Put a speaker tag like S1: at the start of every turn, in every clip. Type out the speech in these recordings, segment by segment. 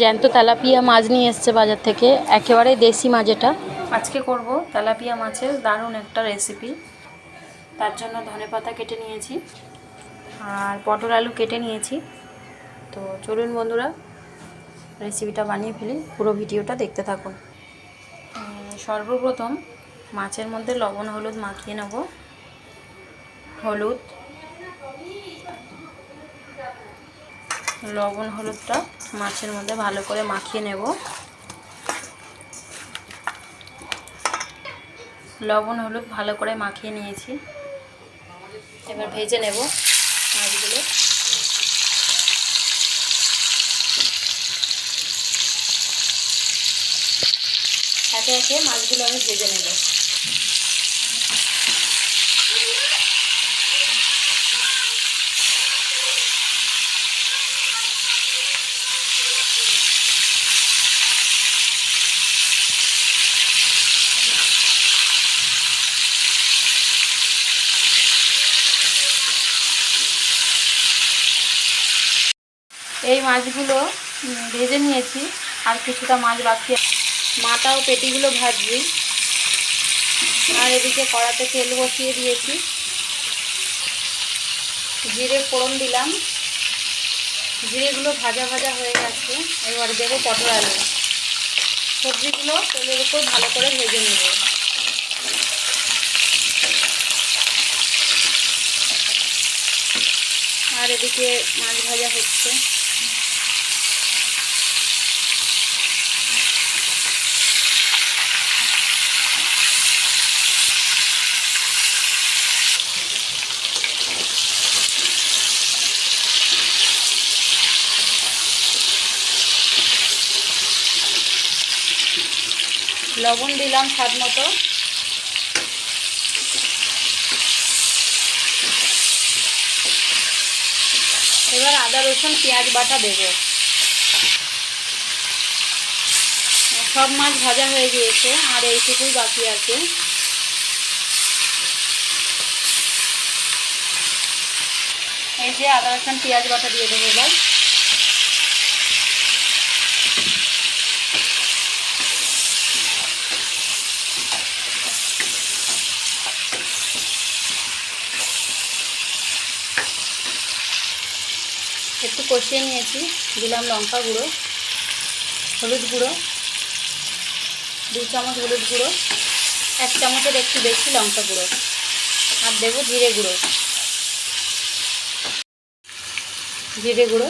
S1: জ্যান্ত তেলাপিয়া মাছ নিয়ে এসছে বাজার থেকে একেবারে দেশি মাছ এটা। আজকে করব তেলাপিয়া মাছের দারুণ একটা রেসিপি তার জন্য ধনে পাতা কেটে নিয়েছি আর পটল আলু কেটে নিয়েছি। তো চলুন বন্ধুরা রেসিপিটা বানিয়ে ফেলি, পুরো ভিডিওটা দেখতে থাকুন। সর্বপ্রথম মাছের মধ্যে লবণ, হলুদ মাখিয়ে নেব। হলুদ, লবণ, হলুদটা মাছের মধ্যে ভালো করে মাখিয়ে নেব। লবণ, হলুদ ভালো করে মাখিয়ে নিয়েছি। এবার ভেজে নেব মাছগুলো। একে একে মাছগুলো আমি ভেজে নেব। এই মাছগুলো ভেজে নিয়েছি, আর কিছুটা মাছ বাকি। মাথা ও পেটিগুলো ভাজছি। আর এদিকে কড়াতে তেল বসিয়ে দিয়েছি। জিরে ফোড়ন দিলাম। জিরেগুলো ভাজা ভাজা হয়ে গেছে। এবার দেবো পটল আলু। সবজিগুলো তেলের উপর ভালো করে ভেজে নেব। আর এদিকে মাছ ভাজা হচ্ছে। লবণ দিলাম স্বাদ মতো। এবার আদা, রসুন, পেঁয়াজ বাটা দেব। সব মাছ ভাজা হয়ে গিয়েছে, আর এইটুকুই বাকি আছে। এই যে আদা, রসুন, পেঁয়াজ বাটা দিয়ে দেবো এবার। একটু কষিয়ে নিয়েছি। দিলাম লঙ্কা গুঁড়ো, হলুদ গুঁড়ো, দু চামচ হলুদ গুঁড়ো, এক চামচের একটু বেশি লঙ্কা গুঁড়ো আর দেবো জিরে গুঁড়ো। জিরে গুঁড়ো।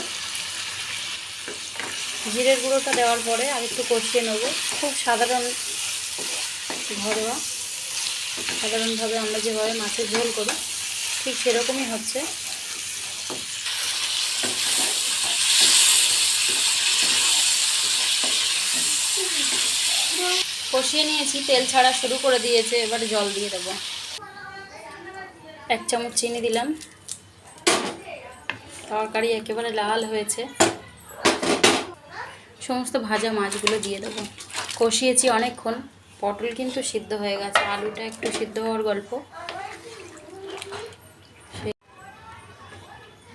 S1: জিরে গুঁড়োটা দেওয়ার পরে আর একটু কষিয়ে নেব। খুব সাধারণ ঘরোয়া। সাধারণভাবে আমরা যেভাবে মাছের ঝোল করি, ঠিক সেরকমই হচ্ছে। কষিয়ে নিয়েছি, তেল ছাড়া শুরু করে দিয়েছে, এবার জল দিয়ে দেবো। এক চামচ চিনি দিলাম। তরকারি একেবারে লাল হয়েছে। সমস্ত ভাজা মাছগুলো দিয়ে দেবো। কষিয়েছি অনেকক্ষণ, পটল কিন্তু সিদ্ধ হয়ে গেছে, আলুটা একটু সিদ্ধ হওয়ার গল্প।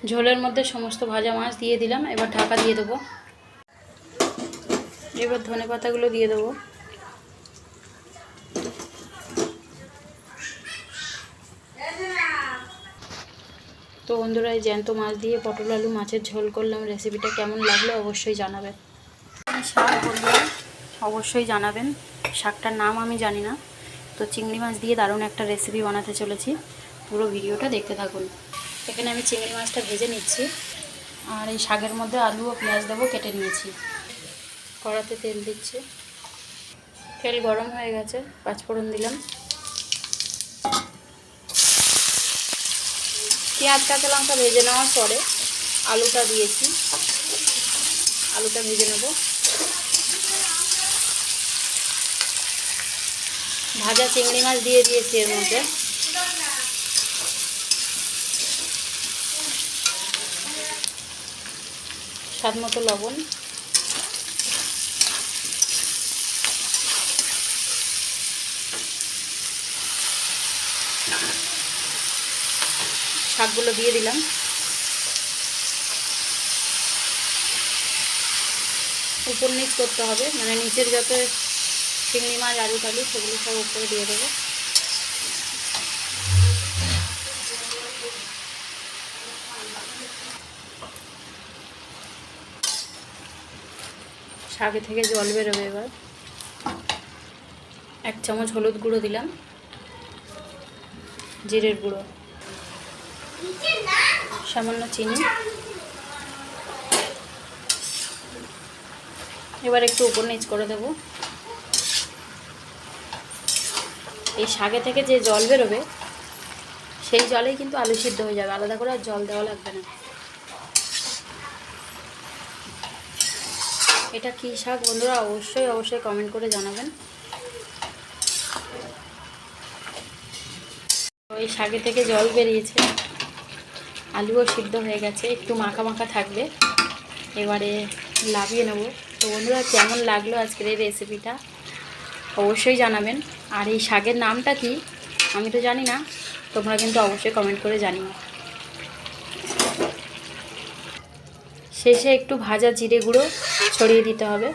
S1: ঝোলের মধ্যে সমস্ত ভাজা মাছ দিয়ে দিলাম, এবার ঢাকা দিয়ে দেবো। এবার ধনে পাতাগুলো দিয়ে দেবো। তো বন্ধুরা, এই জ্যান্ত মাছ দিয়ে পটল আলু মাছের ঝোল করলাম। রেসিপিটা কেমন লাগল অবশ্যই জানাবেন। শাক অবশ্যই জানাবেন। শাকটার নাম আমি জানি না। তো চিংড়ি মাছ দিয়ে দারুণ একটা রেসিপি বানাতে চলেছি। পুরো ভিডিওটা দেখতে থাকুন। এখানে আমি চিংড়ি মাছটা ভেজে নিচ্ছি। আর এই শাকের মধ্যে আলু ও পেঁয়াজ দেবো কেটে নিয়েছি। কড়াতে তেল দিচ্ছে। তেল গরম হয়ে গেছে, পাঁচফোড়ন দিলাম। পেঁয়াজ, কাঁচা লঙ্কা ভেজে নেওয়ার পরে আলুটা দিয়েছি। আলুটা ভেজে নেব। ভাজা চিংড়ি মাছ দিয়ে দিয়েছি এর মধ্যে। স্বাদ মতো লবণ। শাকগুলো দিয়ে দিলাম। উপর নিচ করতে হবে মানে নিচের যত চিংড়ি মাছ, আলু টালু সেগুলো সব উপরে দিয়ে দেবো। শাকে থেকে জল বেরোবে এবার। এক চামচ হলুদ গুঁড়ো দিলাম, জিরের গুঁড়ো। সামান্য চিনি। এবার একটু উপর নিচ করে দেবো। এই শাকে থেকে যে জল বেরোবে, সেই জলেই কিন্তু আলু সিদ্ধ হয়ে যাবে। আলাদা করে আর জল দেওয়া লাগবে না। এটা কী শাক বন্ধুরা? অবশ্যই অবশ্যই কমেন্ট করে জানাবেন। ওই শাকে থেকে জল বেরিয়েছে। আলুও সিদ্ধ হয়ে গেছে, একটু মাখা মাখা থাকবে। এবারে লাভিয়ে নেব। তো বন্ধুরা, কেমন লাগল আজকের এই রেসিপিটা অবশ্যই জানাবেন। আর এই শাকের নামটা কি? আমি তো জানি না। তোমরা কিন্তু অবশ্যই কমেন্ট করে জানিও। শেষে একটু ভাজা জিরে গুঁড়ো ছড়িয়ে দিতে হবে।